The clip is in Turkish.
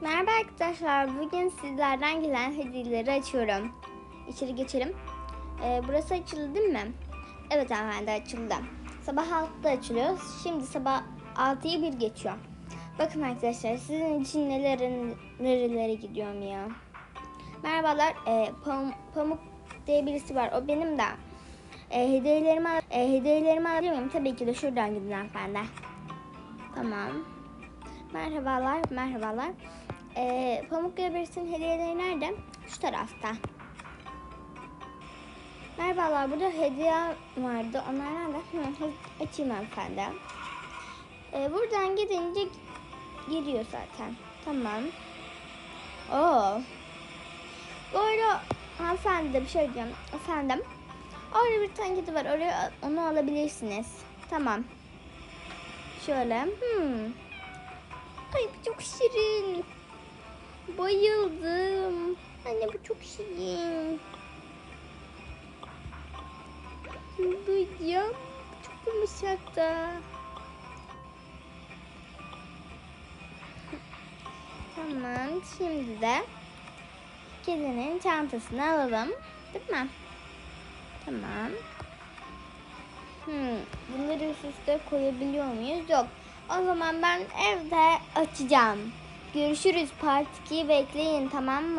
Merhaba arkadaşlar. Bugün sizlerden gelen hediyeleri açıyorum. İçeri geçelim. Ee, burası açıldı değil mi? Evet hanımefendi açıldı. Sabah 6'da açılıyor. Şimdi sabah 6'yı bir geçiyor. Bakın arkadaşlar sizin için nelerin, nerelere gidiyorum ya. Merhabalar. Ee, Pam- Pamuk diye birisi var. O benim de. Ee, hediyelerimi, ee, hediyelerimi alabilir miyim? Tabii ki de şuradan gidin hanımefendi. Tamam. Merhabalar, merhabalar. Ee, Pamuk Göbeği'nin hediyeleri nerede? Şu tarafta. Merhabalar, burada hediye vardı. Onlar nerede? Hı, açayım hanımefendi. Ee, buradan gidince giriyor zaten. Tamam. Oo. Bu arada hanımefendi bir şey diyeceğim. Efendim. Orada bir tane kedi var. Oraya onu alabilirsiniz. Tamam. Şöyle. Hmm. Ay çok şirin. Bayıldım. Anne bu çok şirin. Duyacağım. Çok yumuşak da. Tamam. Şimdi de kedinin çantasını alalım. Değil mi? Tamam. Hmm, bunları üst üste koyabiliyor muyuz? Yok. O zaman ben evde açacağım. Görüşürüz part 2'yi bekleyin tamam mı?